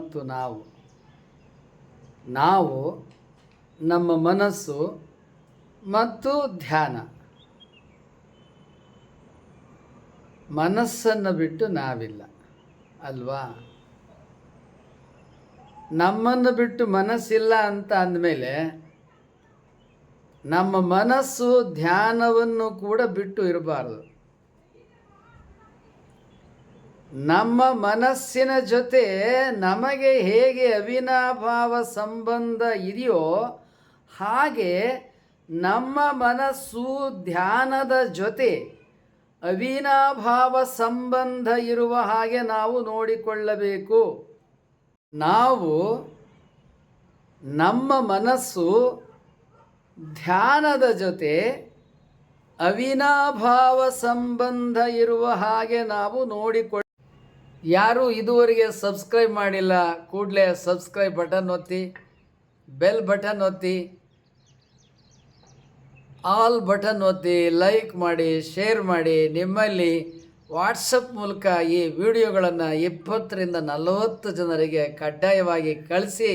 ಮತ್ತು ನಾವು. ನಾವು ನಮ್ಮ ಮನಸ್ಸು ಮತ್ತು ಧ್ಯಾನ. ಮನಸ್ಸನ್ನು ಬಿಟ್ಟು ನಾವಿಲ್ಲ, ಅಲ್ವಾ? ನಮ್ಮನ್ನು ಬಿಟ್ಟು ಮನಸ್ಸಿಲ್ಲ ಅಂತ ಅಂದಮೇಲೆ ನಮ್ಮ ಮನಸ್ಸು ಧ್ಯಾನವನ್ನು ಕೂಡ ಬಿಟ್ಟು ಇರಬಾರದು. ನಮ್ಮ ಮನಸ್ಸಿನ ಜೊತೆ ನಮಗೆ ಹೇಗೆ ಅವಿನಾಭಾವ ಸಂಬಂಧ ಇದೆಯೋ ಹಾಗೆ ನಮ್ಮ ಮನಸ್ಸು ಧ್ಯಾನದ ಜೊತೆ ಅವಿನಾಭಾವ ಸಂಬಂಧ ಇರುವ ಹಾಗೆ ನಾವು ನೋಡಿಕೊಳ್ಳಬೇಕು. ನಾವು ನಮ್ಮ ಮನಸ್ಸು ಧ್ಯಾನದ ಜೊತೆ ಅವಿನಾಭಾವ ಸಂಬಂಧ ಇರುವ ಹಾಗೆ ನಾವು ನೋಡಿಕೊಳ್ಳ ಯಾರು ಇದುವರೆಗೆ ಸಬ್ಸ್ಕ್ರೈಬ್ ಮಾಡಿಲ್ಲ, ಕೂಡಲೇ ಸಬ್ಸ್ಕ್ರೈಬ್ ಬಟನ್ ಒತ್ತಿ, ಬೆಲ್ ಬಟನ್ ಒತ್ತಿ, ಆಲ್ ಬಟನ್ ಒತ್ತಿ, ಲೈಕ್ ಮಾಡಿ, ಶೇರ್ ಮಾಡಿ, ನಿಮ್ಮಲ್ಲಿ ವಾಟ್ಸಪ್ ಮೂಲಕ ಈ ವಿಡಿಯೋಗಳನ್ನು ಇಪ್ಪತ್ತರಿಂದ ನಲವತ್ತು ಜನರಿಗೆ ಕಡ್ಡಾಯವಾಗಿ ಕಳಿಸಿ,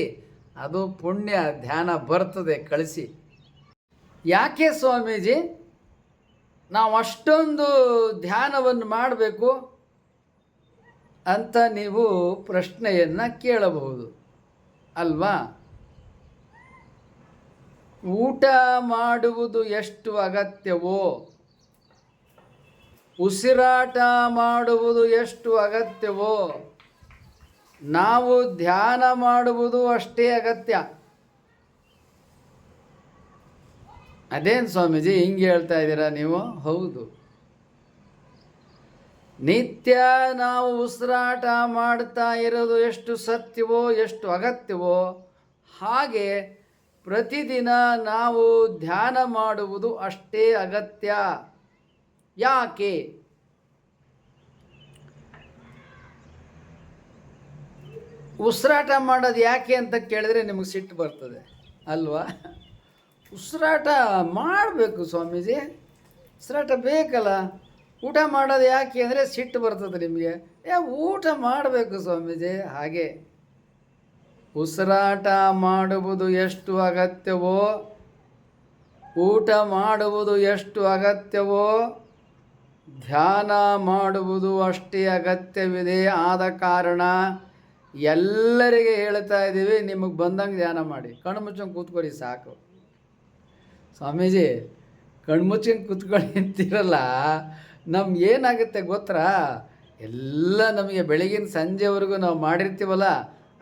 ಅದು ಪುಣ್ಯ ಧ್ಯಾನ ಬರ್ತದೆ, ಕಳಿಸಿ. ಯಾಕೆ ಸ್ವಾಮೀಜಿ? ನಾವು ಅಷ್ಟೊಂದು ಧ್ಯಾನವನ್ನು ಮಾಡಬೇಕು. ಅಂತ ನೀವು ಪ್ರಶ್ನೆಯನ್ನು ಕೇಳಬಹುದು. ಅಲ್ವಾ? ಊಟ ಮಾಡುವುದು ಎಷ್ಟು ಅಗತ್ಯವೋ? ಉಸಿರಾಟ ಮಾಡುವುದು ಎಷ್ಟು ಅಗತ್ಯವೋ? ನಾವು ಧ್ಯಾನ ಮಾಡುವುದು ಅಷ್ಟೇ ಅಗತ್ಯ. ಅದೇನು ಸ್ವಾಮೀಜಿ, ಹಿಂಗೆ ಹೇಳ್ತಾ ಇದ್ದೀರಾ ನೀವು? ಹೌದು. ನಿತ್ಯ ನಾವು ಉಸಿರಾಟ ಮಾಡ್ತಾ ಇರೋದು ಎಷ್ಟು ಸತ್ಯವೋ, ಎಷ್ಟು ಅಗತ್ಯವೋ, ಹಾಗೆ ಪ್ರತಿದಿನ ನಾವು ಧ್ಯಾನ ಮಾಡುವುದು ಅಷ್ಟೇ ಅಗತ್ಯ. ಯಾಕೆ? ಉಸಿರಾಟ ಮಾಡೋದು ಯಾಕೆ ಅಂತ ಕೇಳಿದ್ರೆ ನಿಮಗೆ ಸಿಟ್ಟು ಬರ್ತದೆ, ಅಲ್ವಾ? ಉಸಿರಾಟ ಮಾಡಬೇಕು ಸ್ವಾಮೀಜಿ. ಉಸಿರಾಟ ಬೇಕಲ್ಲ? ಊಟ ಮಾಡೋದು ಯಾಕೆ ಅಂದರೆ ಸಿಟ್ಟು ಬರ್ತದೆ ನಿಮಗೆ. ಏ, ಊಟ ಮಾಡಬೇಕು ಸ್ವಾಮೀಜಿ, ಹಾಗೆ. ಉಸಿರಾಟ ಮಾಡುವುದು ಎಷ್ಟು ಅಗತ್ಯವೋ? ಊಟ ಮಾಡುವುದು ಎಷ್ಟು ಅಗತ್ಯವೋ? ಧ್ಯಾನ ಮಾಡುವುದು ಅಷ್ಟೇ ಅಗತ್ಯವಿದೆ. ಆದ ಕಾರಣ ಎಲ್ಲರಿಗೆ ಹೇಳ್ತಾ ಇದ್ದೀವಿ, ನಿಮಗೆ ಬಂದಂಗೆ ಧ್ಯಾನ ಮಾಡಿ. ಕಣ್ಣು ಮುಚ್ಚಂಗೆ ಕೂತ್ಕೊಳ್ಳಿ, ಸಾಕು. ಸ್ವಾಮೀಜಿ ಕಣ್ಮುಚ್ಚಂಗೆ ಕೂತ್ಕೊಳ್ಳಿ ಅಂತಿರಲ್ಲ ನಮ್ಗೆ ಏನಾಗುತ್ತೆ ಗೊತ್ತಾ ಎಲ್ಲ ನಮಗೆ ಬೆಳಗಿನ ಸಂಜೆವರೆಗೂ ನಾವು ಮಾಡಿರ್ತೀವಲ್ಲ,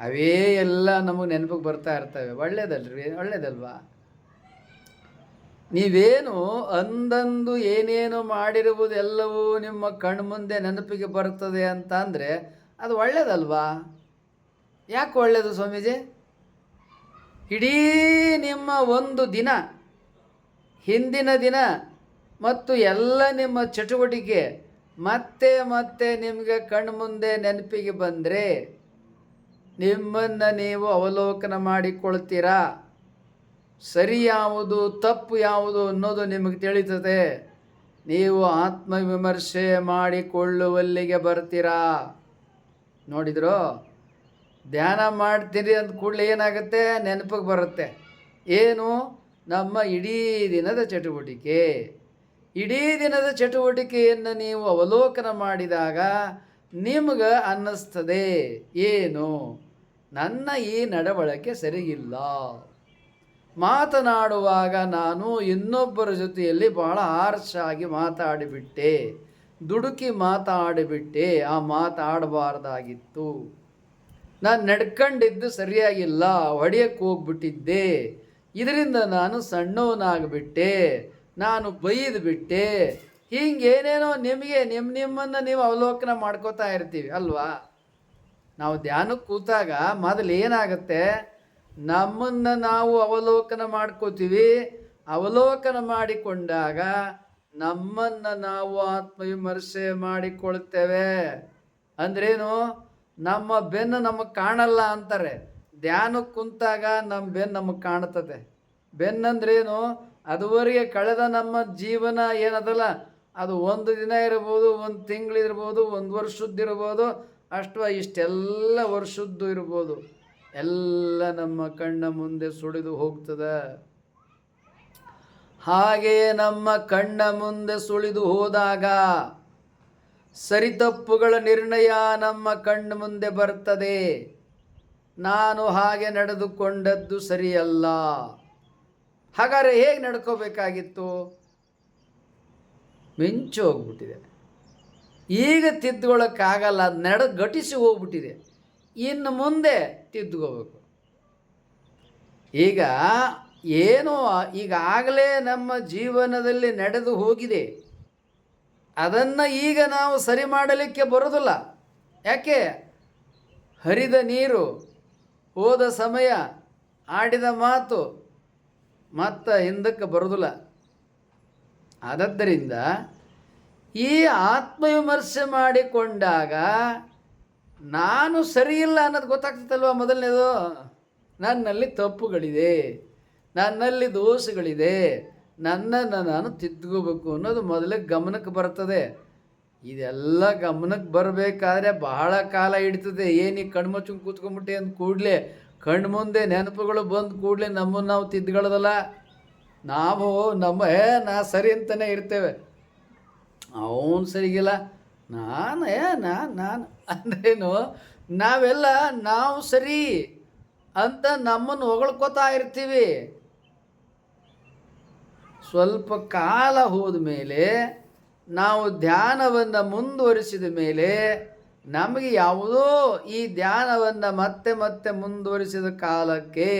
ಅವೇ ಎಲ್ಲ ನಮಗೆ ನೆನಪಿಗೆ ಬರ್ತಾ ಇರ್ತವೆ. ಒಳ್ಳೇದಲ್ರಿ, ಒಳ್ಳೇದಲ್ವಾ? ನೀವೇನು ಅಂದಂದು ಏನೇನು ಮಾಡಿರುವುದೆಲ್ಲವೂ ನಿಮ್ಮ ಕಣ್ಮುಂದೆ ನೆನಪಿಗೆ ಬರ್ತದೆ ಅಂತ ಅಂದರೆ ಅದು ಒಳ್ಳೇದಲ್ವಾ? ಯಾಕೆ ಒಳ್ಳೆಯದು ಸ್ವಾಮೀಜಿ? ಇಡೀ ನಿಮ್ಮ ಒಂದು ದಿನ, ಹಿಂದಿನ ದಿನ ಮತ್ತು ಎಲ್ಲ ನಿಮ್ಮ ಚಟುವಟಿಕೆ ಮತ್ತೆ ಮತ್ತೆ ನಿಮಗೆ ಕಣ್ಮುಂದೆ ನೆನಪಿಗೆ ಬಂದರೆ ನಿಮ್ಮನ್ನು ನೀವು ಅವಲೋಕನ ಮಾಡಿಕೊಳ್ತೀರಾ? ಸರಿ ಯಾವುದು, ತಪ್ಪು ಯಾವುದು ಅನ್ನೋದು ನಿಮಗೆ ತಿಳಿತದೆ. ನೀವು ಆತ್ಮವಿಮರ್ಶೆ ಮಾಡಿಕೊಳ್ಳುವಲ್ಲಿಗೆ ಬರ್ತೀರಾ? ನೋಡಿದ್ರು? ಧ್ಯಾನ ಮಾಡ್ತೀರಿ ಅಂದ ಕೂಡಲೇ ಏನಾಗುತ್ತೆ? ನೆನಪಿಗೆ ಬರುತ್ತೆ. ಏನು? ನಮ್ಮ ಇಡೀ ದಿನದ ಚಟುವಟಿಕೆ. ಇಡೀ ದಿನದ ಚಟುವಟಿಕೆಯನ್ನು ನೀವು ಅವಲೋಕನ ಮಾಡಿದಾಗ ನಿಮ್ಗೆ ಅನ್ನಿಸ್ತದೆ. ಏನು? ನನ್ನ ಈ ನಡವಳಿಕೆ ಸರಿಯಿಲ್ಲ ಮಾತನಾಡುವಾಗ ನಾನು ಇನ್ನೊಬ್ಬರ ಜೊತೆಯಲ್ಲಿ ಬಹಳ ಆರ್ಷಾಗಿ ಮಾತಾಡಿಬಿಟ್ಟೆ. ದುಡುಕಿ ಮಾತಾಡಿಬಿಟ್ಟೆ. ಆ ಮಾತಾಡಬಾರ್ದಾಗಿತ್ತು. ನಾನು ನಡ್ಕೊಂಡಿದ್ದು ಸರಿಯಾಗಿಲ್ಲ. ಹೊಡೆಯಕ್ಕೆ ಹೋಗ್ಬಿಟ್ಟಿದ್ದೆ. ಇದರಿಂದ ನಾನು ಸಣ್ಣವನಾಗ್ಬಿಟ್ಟೆ. ನಾನು ಬೈದು ಬಿಟ್ಟೆ. ಹಿಂಗೇನೇನೋ ನಿಮಗೆ ನಿಮ್ಮ ನಿಮ್ಮನ್ನು ನೀವು ಅವಲೋಕನ ಮಾಡ್ಕೋತಾ ಇರ್ತೀವಿ, ಅಲ್ವಾ? ನಾವು ಧ್ಯಾನಕ್ಕೆ ಕೂತಾಗ ಮೊದಲು ಏನಾಗುತ್ತೆ? ನಮ್ಮನ್ನು ನಾವು ಅವಲೋಕನ ಮಾಡ್ಕೋತೀವಿ. ಅವಲೋಕನ ಮಾಡಿಕೊಂಡಾಗ ನಮ್ಮನ್ನು ನಾವು ಆತ್ಮವಿಮರ್ಶೆ ಮಾಡಿಕೊಳ್ತೇವೆ. ಅಂದ್ರೇನು? ನಮ್ಮ ಬೆನ್ನು ನಮಗೆ ಕಾಣಲ್ಲ ಅಂತಾರೆ. ಧ್ಯಾನಕ್ಕೆ ಕುಂತಾಗ ನಮ್ಮ ಬೆನ್ನು ನಮಗೆ ಕಾಣ್ತದೆ. ಬೆನ್ನಂದ್ರೇನು? ಅದುವರೆಗೆ ಕಳೆದ ನಮ್ಮ ಜೀವನ ಏನದಲ್ಲ, ಅದು ಒಂದು ದಿನ ಇರ್ಬೋದು, ಒಂದು ತಿಂಗಳಿರ್ಬೋದು ಒಂದು ವರ್ಷದ್ದಿರ್ಬೋದು ಅಷ್ಟು ಇಷ್ಟೆಲ್ಲ ವರ್ಷದ್ದು ಇರ್ಬೋದು. ಎಲ್ಲ ನಮ್ಮ ಕಣ್ಣ ಮುಂದೆ ಸುಳಿದು ಹೋಗ್ತದೆ. ಹಾಗೆಯೇ ನಮ್ಮ ಕಣ್ಣ ಮುಂದೆ ಸುಳಿದು ಹೋದಾಗ ಸರಿತಪ್ಪುಗಳ ನಿರ್ಣಯ ನಮ್ಮ ಕಣ್ಣ ಮುಂದೆ ಬರ್ತದೆ. ನಾನು ಹಾಗೆ ನಡೆದುಕೊಂಡದ್ದು ಸರಿಯಲ್ಲ. ಹಾಗಾದ್ರೆ ಹೇಗೆ ನಡ್ಕೋಬೇಕಾಗಿತ್ತು? ಮಿಂಚು ಹೋಗ್ಬಿಟ್ಟಿದೆ. ಈಗ ತಿದ್ದುಕೊಳ್ಳೋಕ್ಕಾಗಲ್ಲ ಅದು ನಡ ಘಟಿಸಿ ಹೋಗ್ಬಿಟ್ಟಿದೆ. ಇನ್ನು ಮುಂದೆ ತಿದ್ದುಕೋಬೇಕು ಈಗ ಏನೋ ಈಗಾಗಲೇ ನಮ್ಮ ಜೀವನದಲ್ಲಿ ನಡೆದು ಹೋಗಿದೆ. ಅದನ್ನು ಈಗ ನಾವು ಸರಿ ಮಾಡಲಿಕ್ಕೆ ಬರೋದಿಲ್ಲ. ಯಾಕೆ? ಹರಿದ ನೀರು, ಹೋದ ಸಮಯ ಆಡಿದ ಮಾತು ಮತ್ತು ಹಿಂದಕ್ಕೆ ಬರೋದಿಲ್ಲ. ಆದದ್ದರಿಂದ ಈ ಆತ್ಮವಿಮರ್ಶೆ ಮಾಡಿಕೊಂಡಾಗ ನಾನು ಸರಿಯಿಲ್ಲ ಅನ್ನೋದು ಗೊತ್ತಾಗ್ತದಲ್ವ ಮೊದಲನೇದು? ನನ್ನಲ್ಲಿ ತಪ್ಪುಗಳಿದೆ, ನನ್ನಲ್ಲಿ ದೋಷಗಳಿದೆ, ನನ್ನನ್ನು ನಾನು ತಿದ್ಕೋಬೇಕು ಅನ್ನೋದು ಮೊದಲಿಗೆ ಗಮನಕ್ಕೆ ಬರ್ತದೆ. ಇದೆಲ್ಲ ಗಮನಕ್ಕೆ ಬರಬೇಕಾದ್ರೆ ಬಹಳ ಕಾಲ ಹಿಡಿತದೆ. ಏನೀ ಕಣ್ಮಚ್ಚು ಕೂತ್ಕೊಂಡ್ಬಿಟ್ಟೆ ಅಂದ ಕೂಡಲೇ ಕಣ್ಣು ಮುಂದೆ ನೆನಪುಗಳು ಬಂದು ಕೂಡಲೇ ನಮ್ಮನ್ನು ನಾವು ತಿದ್ದುಗಳದಲ್ಲ? ನಾವು ನಮ್ಮ ಏ, ನಾ ಸರಿ ಅಂತಲೇ ಇರ್ತೇವೆ. ಅವನು ಸರಿಗಿಲ್ಲ. ನಾನು, ಏ, ನಾನು ನಾನು ಅಂದ್ರೇನು, ನಾವೆಲ್ಲ ನಾವು ಸರಿ ಅಂತ ನಮ್ಮನ್ನು ಹೊಗಳ್ಕೊತಾ ಇರ್ತೀವಿ. ಸ್ವಲ್ಪ ಕಾಲ ಹೋದ ಮೇಲೆ ನಾವು ಧ್ಯಾನವನ್ನು ಮುಂದುವರಿಸಿದ ಮೇಲೆ ನಮಗೆ ಯಾವುದೋ ಈ ಧ್ಯಾನವನ್ನು ಮತ್ತೆ ಮತ್ತೆ ಮುಂದುವರಿಸಿದ ಕಾಲಕ್ಕೆ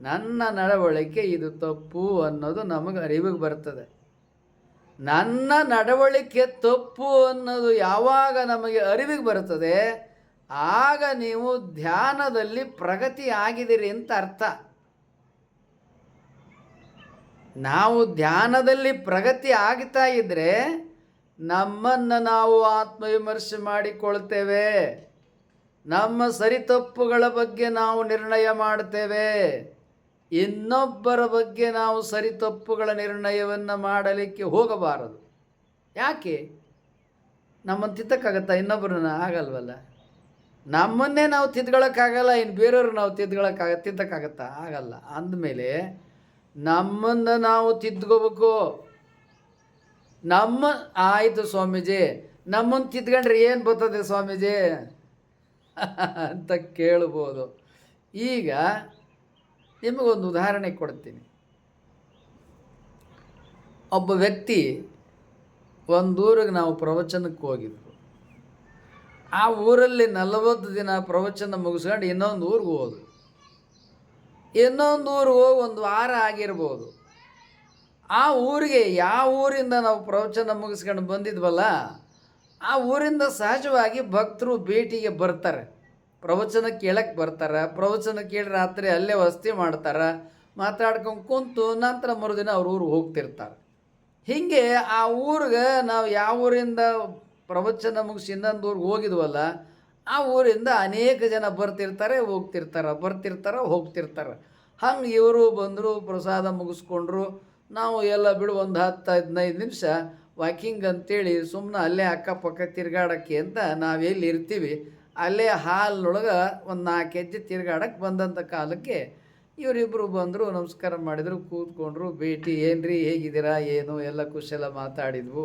ನನ್ನ ನಡವಳಿಕೆ ಇದು ತಪ್ಪು ಅನ್ನೋದು ನಮಗೆ ಅರಿವಿಗೆ ಬರ್ತದೆ. ನನ್ನ ನಡವಳಿಕೆ ತಪ್ಪು ಅನ್ನೋದು ಯಾವಾಗ ನಮಗೆ ಅರಿವಿಗೆ ಬರ್ತದೆ, ಆಗ ನೀವು ಧ್ಯಾನದಲ್ಲಿ ಪ್ರಗತಿ ಆಗಿದ್ದೀರಿ ಅಂತ ಅರ್ಥ. ನಾವು ಧ್ಯಾನದಲ್ಲಿ ಪ್ರಗತಿ ಆಗ್ತಾ ಇದ್ದರೆ ನಮ್ಮನ್ನು ನಾವು ಆತ್ಮವಿಮರ್ಶೆ ಮಾಡಿಕೊಳ್ತೇವೆ. ನಮ್ಮ ಸರಿತಪ್ಪುಗಳ ಬಗ್ಗೆ ನಾವು ನಿರ್ಣಯ ಮಾಡ್ತೇವೆ. ಇನ್ನೊಬ್ಬರ ಬಗ್ಗೆ ನಾವು ಸರಿತಪ್ಪುಗಳ ನಿರ್ಣಯವನ್ನು ಮಾಡಲಿಕ್ಕೆ ಹೋಗಬಾರದು. ಯಾಕೆ? ನಮ್ಮನ್ನು ತಿದ್ದಕ್ಕಾಗತ್ತಾ? ಇನ್ನೊಬ್ಬರನ್ನ ಆಗಲ್ವಲ್ಲ? ನಮ್ಮನ್ನೇ ನಾವು ತಿದ್ಕೊಳ್ಳೋಕ್ಕಾಗಲ್ಲ ಇನ್ನು ಬೇರೆಯವ್ರು ನಾವು ತಿದ್ಕೊಳ್ಳೋಕ್ಕಾಗ, ತಿದ್ದಕ್ಕಾಗತ್ತಾ? ಆಗಲ್ಲ. ಅಂದಮೇಲೆ ನಮ್ಮನ್ನು ನಾವು ತಿದ್ಕೋಬೇಕು. ನಮ್ಮ, ಆಯಿತು ಸ್ವಾಮೀಜಿ. ನಮ್ಮನ್ನು ತಿದ್ಕೊಂಡ್ರೆ ಏನು ಬರ್ತದೆ ಸ್ವಾಮೀಜಿ? ಅಂತ ಕೇಳ್ಬೋದು. ಈಗ ನಿಮಗೊಂದು ಉದಾಹರಣೆ ಕೊಡ್ತೀನಿ. ಒಬ್ಬ ವ್ಯಕ್ತಿ ಒಂದು ಊರಿಗೆ ನಾವು ಪ್ರವಚನಕ್ಕೆ ಹೋಗಿದ್ವು. ಆ ಊರಲ್ಲಿ ನಲವತ್ತು ದಿನ ಪ್ರವಚನ ಮುಗಿಸ್ಕೊಂಡು ಇನ್ನೊಂದು ಊರಿಗೆ ಹೋದ್ರು ಇನ್ನೊಂದು ಊರಿಗೆ ಹೋಗಿ ಒಂದು ವಾರ ಆಗಿರ್ಬೋದು. ಆ ಊರಿಗೆ ಯಾವ ಊರಿಂದ ನಾವು ಪ್ರವಚನ ಮುಗಿಸ್ಕೊಂಡು ಬಂದಿದ್ವಲ್ಲ, ಆ ಊರಿಂದ ಸಹಜವಾಗಿ ಭಕ್ತರು ಭೇಟಿಗೆ ಬರ್ತಾರೆ. ಪ್ರವಚನ ಕೇಳಕ್ಕೆ ಬರ್ತಾರೆ. ಪ್ರವಚನ ಕೇಳಿ ರಾತ್ರಿ ಅಲ್ಲೇ ವಸತಿ ಮಾಡ್ತಾರೆ. ಮಾತಾಡ್ಕೊಂಡು ಕುಂತು ನಂತರ ಮರುದಿನ ಅವ್ರ ಊರಿಗೆ ಹೋಗ್ತಿರ್ತಾರೆ. ಹೀಗೆ ಆ ಊರಿಗೆ ನಾವು ಯಾವ ಊರಿಂದ ಪ್ರವಚನ ಮುಗಿಸಿ ಇನ್ನೊಂದು ಊರಿಗೆ ಹೋಗಿದ್ವಲ್ಲ, ಆ ಊರಿಂದ ಅನೇಕ ಜನ ಬರ್ತಿರ್ತಾರೆ, ಹೋಗ್ತಿರ್ತಾರೆ ಬರ್ತಿರ್ತಾರೆ, ಹೋಗ್ತಿರ್ತಾರೆ. ಹಂಗೆ ಇವರು ಬಂದರು, ಪ್ರಸಾದ ಮುಗಿಸ್ಕೊಂಡ್ರು. ನಾವು ಎಲ್ಲ ಬಿಡು ಒಂದು ಹತ್ತು ಹದಿನೈದು ನಿಮಿಷ ವಾಕಿಂಗ್ ಅಂತೇಳಿ ಸುಮ್ಮನೆ ಅಲ್ಲೇ ಅಕ್ಕಪಕ್ಕ ತಿರ್ಗಾಡೋಕ್ಕೆ ಅಂತ ನಾವೆಲ್ಲಿ ಇರ್ತೀವಿ, ಅಲ್ಲೇ ಹಾಲ್ನೊಳಗೆ ಒಂದು ನಾಲ್ಕು ಹೆಜ್ಜೆ ತಿರ್ಗಾಡಕ್ಕೆ ಬಂದಂಥ ಕಾಲಕ್ಕೆ ಇವರಿಬ್ಬರು ಬಂದರು, ನಮಸ್ಕಾರ ಮಾಡಿದರು, ಕೂತ್ಕೊಂಡ್ರು ಭೇಟಿ ಏನ್ರಿ, ಹೇಗಿದ್ದೀರಾ, ಏನು? ಎಲ್ಲ ಖುಷಿಯೆಲ್ಲ ಮಾತಾಡಿದ್ವು.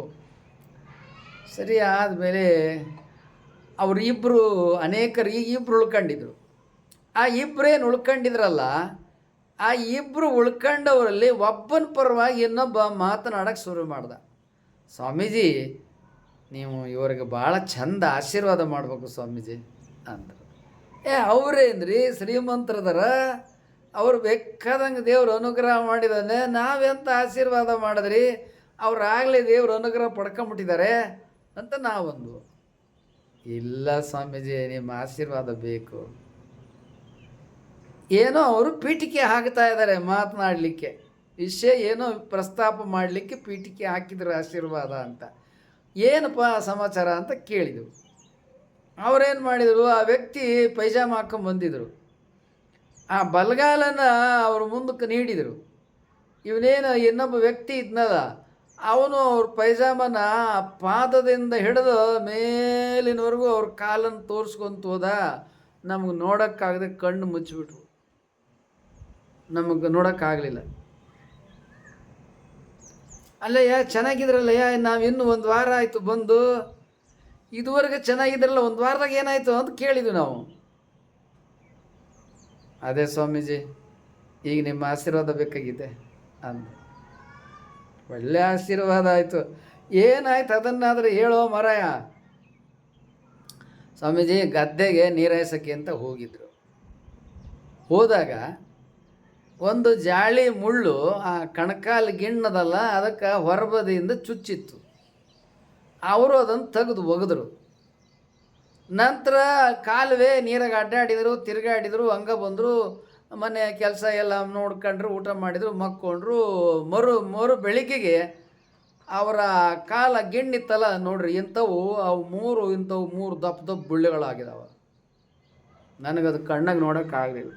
ಸರಿ, ಆದಮೇಲೆ ಅವರಿಬ್ಬರು ಅನೇಕರು ರೀ ಇಬ್ಬರು ಉಳ್ಕೊಂಡಿದ್ರು. ಆ ಇಬ್ಬರೇನು ಉಳ್ಕೊಂಡಿದ್ರಲ್ಲ ಆ ಇಬ್ಬರು ಉಳ್ಕೊಂಡವರಲ್ಲಿ ಒಬ್ಬನ ಪರವಾಗಿ ಇನ್ನೊಬ್ಬ ಮಾತನಾಡಕ್ಕೆ ಶುರು ಮಾಡ್ದ. ಸ್ವಾಮೀಜಿ, ನೀವು ಇವ್ರಿಗೆ ಭಾಳ ಚಂದ ಆಶೀರ್ವಾದ ಮಾಡಬೇಕು ಸ್ವಾಮೀಜಿ ಅಂದರು. ಏ ಅವ್ರೇನ್ರಿ ಶ್ರೀಮಂತ್ರದರ, ಅವ್ರು ಬೇಕಾದಂಗೆ ದೇವ್ರು ಅನುಗ್ರಹ ಮಾಡಿದಾನೆ ನಾವೆಂತ ಆಶೀರ್ವಾದ ಮಾಡಿದ್ರಿ? ಅವ್ರಾಗಲೇ ದೇವ್ರ ಅನುಗ್ರಹ ಪಡ್ಕೊಂಬಿಟ್ಟಿದ್ದಾರೆ ಅಂತ ನಾವೊಂದು ಇಲ್ಲ ಸ್ವಾಮೀಜಿ, ನಿಮ್ಮ ಆಶೀರ್ವಾದ ಬೇಕು. ಏನೋ ಅವರು ಪೀಠಿಕೆ ಹಾಕ್ತಾ ಇದ್ದಾರೆ ಮಾತನಾಡಲಿಕ್ಕೆ. ವಿಷಯ ಏನೋ ಪ್ರಸ್ತಾಪ ಮಾಡಲಿಕ್ಕೆ ಪೀಠಿಕೆ ಹಾಕಿದ್ರು ಆಶೀರ್ವಾದ ಅಂತ. ಏನಪ್ಪ ಸಮಾಚಾರ ಅಂತ ಕೇಳಿದರು. ಅವರೇನು ಮಾಡಿದರು? ಆ ವ್ಯಕ್ತಿ ಪೈಜಾಮ ಹಾಕೊಂಡು ಬಂದಿದ್ರು. ಆ ಬಲಗಾಲನ ಅವರು ಮುಂದಕ್ಕೆ ನೀಡಿದರು. ಇವನೇನು ಇನ್ನೊಬ್ಬ ವ್ಯಕ್ತಿ ಇದ್ನಲ್ಲ, ಅವನು ಅವ್ರ ಪೈಜಾಮನ ಪಾದದಿಂದ ಹಿಡಿದು ಮೇಲಿನವರೆಗೂ ಅವ್ರ ಕಾಲನ್ನು ತೋರಿಸ್ಕೊಂತ ಹೋದ. ನಮಗೆ ನೋಡೋಕ್ಕಾಗದೆ ಕಣ್ಣು ಮುಚ್ಚಿಬಿಟ್ವು ನಮಗೆ ನೋಡೋಕ್ಕಾಗಲಿಲ್ಲ ಅಲ್ಲಯ್ಯ, ಚೆನ್ನಾಗಿದ್ರಲ್ಲಯ್ಯ, ನಾವು ಇನ್ನೂ ಒಂದು ವಾರ ಆಯಿತು ಬಂದು. ಇದುವರೆಗೆ ಚೆನ್ನಾಗಿದ್ರಲ್ಲ, ಒಂದು ವಾರದಾಗ ಏನಾಯಿತು ಅಂತ ಕೇಳಿದ್ವಿ ನಾವು. ಅದೇ ಸ್ವಾಮೀಜಿ, ಈಗ ನಿಮ್ಮ ಆಶೀರ್ವಾದ ಬೇಕಾಗಿದೆ ಅಂದ. ಒಳ್ಳೆ ಆಶೀರ್ವಾದ ಆಯಿತು. ಏನಾಯ್ತು ಅದನ್ನಾದರೆ ಹೇಳೋ ಮರಾಯ. ಸ್ವಾಮೀಜಿ, ಗದ್ದೆಗೆ ನೀರಾಯ್ಸಕ್ಕೆ ಅಂತ ಹೋಗಿದ್ರು. ಹೋದಾಗ ಒಂದು ಜಾಳಿ ಮುಳ್ಳು ಆ ಕಣಕಾಲು ಗಿಣ್ಣದಲ್ಲ, ಅದಕ್ಕೆ ಹೊರಬದಿಯಿಂದ ಚುಚ್ಚಿತ್ತು. ಅವರು ಅದನ್ನು ತೆಗೆದು ಒಗೆದ್ರು. ನಂತರ ಕಾಲುವೆ ನೀರಾಗ ಅಡ್ಡಾಡಿದರು, ತಿರುಗಾಡಿದರು, ಹಂಗೆ ಬಂದರು. ಮನೆ ಕೆಲಸ ಎಲ್ಲ ನೋಡ್ಕೊಂಡ್ರು, ಊಟ ಮಾಡಿದರು, ಮಕ್ಕೊಂಡ್ರು. ಮರು ಮರು ಬೆಳಿಗ್ಗೆಗೆ ಅವರ ಕಾಲ ಗಿಣ್ಣಿತ್ತಲ್ಲ ನೋಡ್ರಿ, ಇಂಥವು, ಅವು ಮೂರು, ಇಂಥವು ಮೂರು ದಪ್ಪ ದಪ್ಪ ಬುಳ್ಳೆಗಳಾಗಿದಾವ. ನನಗದು ಕಣ್ಣಾಗ ನೋಡೋಕ್ಕಾಗಲಿಲ್ಲ.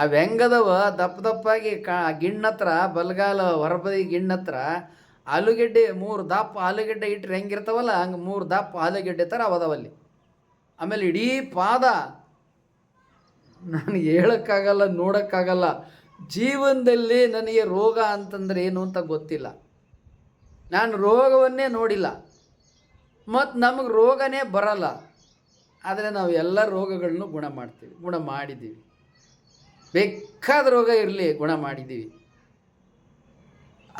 ಅವು ಹೆಂಗದವ? ದಪ್ಪ ದಪ್ಪಾಗಿ ಕಾ, ಗಿಣ್ಣತ್ರ, ಬಲಗಾಲ, ಹೊರಬದಿ ಗಿಣ್ಣತ್ರ, ಆಲೂಗಡ್ಡೆ, ಮೂರು ದಪ್ಪ ಆಲೂಗಡ್ಡೆ ಇಟ್ಟರೆ ಹೆಂಗಿರ್ತಾವಲ್ಲ, ಹಂಗೆ ಮೂರು ದಪ್ಪ ಆಲೂಗಡ್ಡೆ ಥರ ಅವದವಲ್ಲಿ ಆಮೇಲೆ ಇಡೀ ಪಾದ ನನಗೆ ಹೇಳೋಕ್ಕಾಗಲ್ಲ, ನೋಡೋಕ್ಕಾಗಲ್ಲ. ಜೀವನದಲ್ಲಿ ನನಗೆ ರೋಗ ಅಂತಂದ್ರೆ ಏನು ಅಂತ ಗೊತ್ತಿಲ್ಲ. ನಾನು ರೋಗವನ್ನೇ ನೋಡಿಲ್ಲ. ಮತ್ತು ನಮಗೆ ರೋಗನೇ ಬರಲ್ಲ. ಆದರೆ ನಾವು ಎಲ್ಲ ರೋಗಗಳನ್ನು ಗುಣ ಮಾಡ್ತೀವಿ, ಗುಣ ಮಾಡಿದ್ದೀವಿ. ಬೇಕಾದ ರೋಗ ಇರಲಿ, ಗುಣ ಮಾಡಿದ್ದೀವಿ.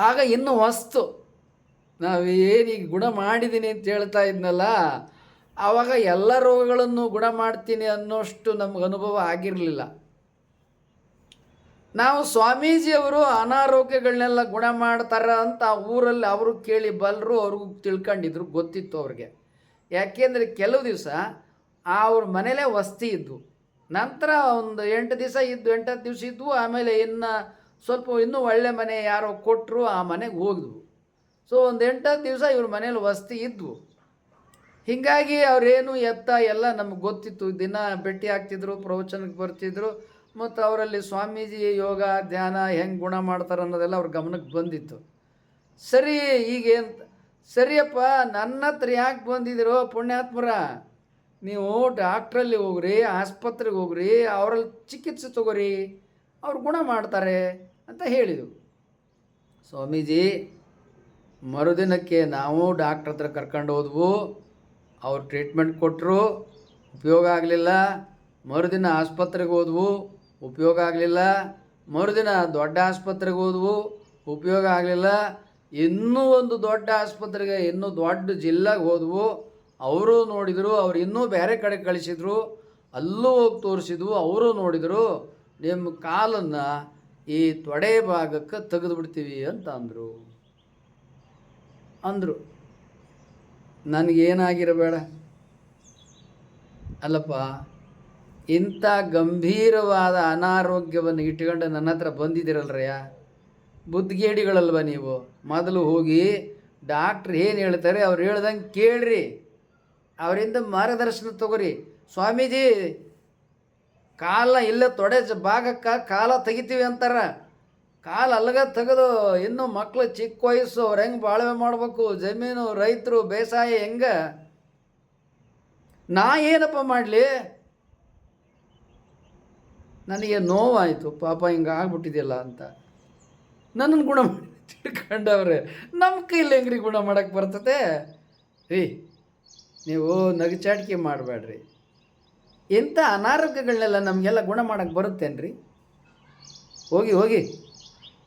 ಆಗ ಇನ್ನು ವಸ್ತು ಏನೀಗ ಗುಣ ಮಾಡಿದ್ದೀನಿ ಅಂತ ಹೇಳ್ತಾ ಇದ್ನಲ್ಲ ಆವಾಗ ಎಲ್ಲ ರೋಗಗಳನ್ನು ಗುಣ ಮಾಡ್ತೀನಿ ಅನ್ನೋಷ್ಟು ನಮ್ಗೆ ಅನುಭವ ಆಗಿರಲಿಲ್ಲ. ನಾವು ಸ್ವಾಮೀಜಿಯವರು ಅನಾರೋಗ್ಯಗಳನ್ನೆಲ್ಲ ಗುಣ ಮಾಡ್ತಾರ ಅಂತ ಊರಲ್ಲಿ ಅವರು ಕೇಳಿ ಬಲ್ಲರು ಅವ್ರಿಗೂ ತಿಳ್ಕೊಂಡಿದ್ರು, ಗೊತ್ತಿತ್ತು ಅವ್ರಿಗೆ. ಯಾಕೆಂದರೆ ಕೆಲವು ದಿವಸ ಅವ್ರ ಮನೇಲೇ ವಸ್ತಿ ಇದ್ವು. ನಂತರ ಒಂದು ಎಂಟು ದಿವಸ ಇದ್ದು ಎಂಟತ್ತು ದಿವಸ ಇದ್ವು ಆಮೇಲೆ ಇನ್ನು ಸ್ವಲ್ಪ ಇನ್ನೂ ಒಳ್ಳೆ ಮನೆ ಯಾರೋ ಕೊಟ್ಟರು ಆ ಮನೆಗೆ ಹೋಗಿದ್ವು ಸೊ ಒಂದು ಎಂಟತ್ತು ದಿವಸ ಇವ್ರ ಮನೇಲಿ ವಸ್ತಿ ಇದ್ವು. ಹೀಗಾಗಿ ಅವರೇನು ಎತ್ತ ಎಲ್ಲ ನಮ್ಗೆ ಗೊತ್ತಿತ್ತು. ದಿನ ಭೇಟಿ ಆಗ್ತಿದ್ರು ಪ್ರವಚನಕ್ಕೆ ಬರ್ತಿದ್ರು, ಮತ್ತು ಅವರಲ್ಲಿ ಸ್ವಾಮೀಜಿ ಯೋಗ, ಧ್ಯಾನ ಹೆಂಗೆ ಗುಣ ಮಾಡ್ತಾರೆ ಅನ್ನೋದೆಲ್ಲ ಅವ್ರ ಗಮನಕ್ಕೆ ಬಂದಿತ್ತು. ಸರಿ, ಈಗೇನು, ಸರಿಯಪ್ಪ ನನ್ನ ಹತ್ರ ಯಾಕೆ ಬಂದಿದ್ದೀರೋ ಪುಣ್ಯಾತ್ಮರ ನೀವು ಡಾಕ್ಟ್ರಲ್ಲಿ ಹೋಗ್ರಿ, ಆಸ್ಪತ್ರೆಗೆ ಹೋಗ್ರಿ, ಅವರಲ್ಲಿ ಚಿಕಿತ್ಸೆ ತಗೋರಿ, ಅವ್ರು ಗುಣ ಮಾಡ್ತಾರೆ ಅಂತ ಹೇಳಿದರು. ಸ್ವಾಮೀಜಿ, ಮರುದಿನಕ್ಕೆ ನಾವು ಡಾಕ್ಟ್ರ ಹತ್ರ ಕರ್ಕೊಂಡು ಹೋದ್ವು. ಅವ್ರು ಟ್ರೀಟ್ಮೆಂಟ್ ಕೊಟ್ಟರು ಉಪಯೋಗ ಆಗಲಿಲ್ಲ. ಮರುದಿನ ಆಸ್ಪತ್ರೆಗೆ ಹೋದ್ವು, ಉಪಯೋಗ ಆಗಲಿಲ್ಲ. ಮರುದಿನ ದೊಡ್ಡ ಆಸ್ಪತ್ರೆಗೆ ಹೋದ್ವು, ಉಪಯೋಗ ಆಗಲಿಲ್ಲ. ಇನ್ನೂ ಒಂದು ದೊಡ್ಡ ಆಸ್ಪತ್ರೆಗೆ, ಇನ್ನೂ ದೊಡ್ಡ ಜಿಲ್ಲೆಗೆ ಹೋದ್ವು. ಅವರು ನೋಡಿದರು, ಅವ್ರು ಇನ್ನೂ ಬೇರೆ ಕಡೆ ಕಳಿಸಿದ್ರು, ಅಲ್ಲೂ ಹೋಗಿ ತೋರಿಸಿದ್ವು ಅವರು ನೋಡಿದರು ನಿಮ್ಮ ಕಾಲನ್ನು ಈ ತೊಡೆ ಭಾಗಕ್ಕೆ ತೆಗೆದು ಬಿಡ್ತೀವಿ ಅಂತ ಅಂದರು. ಅಂದರು. ನನಗೇನಾಗಿರಬೇಡ. ಅಲ್ಲಪ್ಪ, ಇಂಥ ಗಂಭೀರವಾದ ಅನಾರೋಗ್ಯವನ್ನು ಇಟ್ಕೊಂಡು ನನ್ನ ಹತ್ರ ಬಂದಿದ್ದೀರಲ್ರಯ್ಯ? ಬುದ್ಧಿಗೇಡಿಗಳಲ್ವ ನೀವು? ಮೊದಲು ಹೋಗಿ ಡಾಕ್ಟ್ರ್ ಏನು ಹೇಳ್ತಾರೆ, ಅವ್ರು ಹೇಳ್ದಂಗೆ ಕೇಳ್ರಿ. ಅವರಿಂದ ಮಾರ್ಗದರ್ಶನ ತಗೋರಿ. ಸ್ವಾಮೀಜಿ, ಕಾಲ ಇಲ್ಲೇ ತೊಡೆ ಭಾಗಕ್ಕೆ ಕಾಲ ತೆಗಿತೀವಿ ಅಂತಾರ. ಕಾಲು ಅಲ್ಲಗ ತೆಗೆದು ಇನ್ನೂ ಮಕ್ಕಳು ಚಿಕ್ಕ ವಯಸ್ಸು, ಅವ್ರು ಹೆಂಗೆ ಬಾಳ್ವೆ ಮಾಡಬೇಕು, ಜಮೀನು, ರೈತರು, ಬೇಸಾಯ ಹೆಂಗೆ? ನಾ ಏನಪ್ಪ ಮಾಡಲಿ? ನನಗೆ ನೋವಾಯಿತು, ಪಾಪ ಹಿಂಗೆ ಆಗ್ಬಿಟ್ಟಿದೆಯಲ್ಲ ಅಂತ. ನನ್ನನ್ನು ಗುಣ ಮಾಡಿ ತಿಳ್ಕೊಂಡವ್ರೆ. ನಮ್ಮ ಕೈಲಿ ಹೆಂಗ್ರಿ ಗುಣ ಮಾಡೋಕ್ಕೆ ಬರ್ತದೆ ರೀ. ನೀವು ನಗಚಾಟಿಕೆ ಮಾಡಬೇಡ್ರಿ. ಇಂಥ ಅನಾರೋಗ್ಯಗಳನ್ನೆಲ್ಲ ನಮಗೆಲ್ಲ ಗುಣ ಮಾಡೋಕ್ಕೆ ಬರುತ್ತೇನ್ರಿ? ಹೋಗಿ ಹೋಗಿ.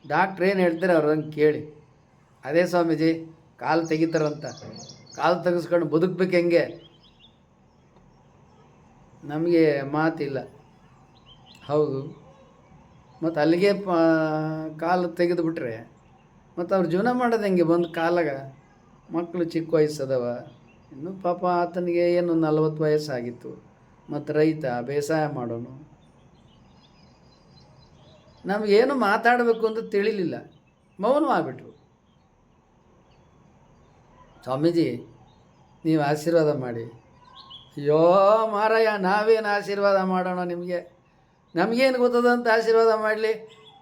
ಡಾಕ್ಟ್ರ್ ಏನು ಹೇಳ್ತಾರೆ ಹಂಗೆ ಕೇಳಿ. ಅದೇ ಸ್ವಾಮೀಜಿ, ಕಾಲು ತೆಗಿತಾರಂತ. ಕಾಲು ತೆಗೆಸ್ಕೊಂಡು ಬದುಕಬೇಕು ಹೆಂಗೆ? ನಮಗೆ ಮಾತಿಲ್ಲ. ಹೌದು. ಮತ್ತು ಅಲ್ಲಿಗೆ ಪ, ಕಾಲು ತೆಗೆದುಬಿಟ್ರೆ ಮತ್ತು ಅವ್ರು ಜೀವನ ಮಾಡೋದು ಹೆಂಗೆ ಬಂದು ಕಾಲಾಗ? ಮಕ್ಕಳು ಚಿಕ್ಕ ವಯಸ್ಸದವ. ಇನ್ನು ಪಾಪ ಆತನಿಗೆ ಏನು ನಲವತ್ತು ವಯಸ್ಸಾಗಿತ್ತು. ಮತ್ತು ರೈತ ಬೇಸಾಯ ಮಾಡೋನು. ನಮಗೇನು ಮಾತಾಡಬೇಕು ಅಂತ ತಿಳಿಲಿಲ್ಲ. ಮೌನವಾಗಿಬಿಟ್ರು ಸ್ವಾಮೀಜಿ, ನೀವು ಆಶೀರ್ವಾದ ಮಾಡಿ. ಅಯ್ಯೋ ಮಾರಾಯ, ನಾವೇನು ಆಶೀರ್ವಾದ ಮಾಡೋಣ ನಿಮಗೆ? ನಮಗೇನು ಗೊತ್ತದ ಅಂತ ಆಶೀರ್ವಾದ ಮಾಡಲಿ?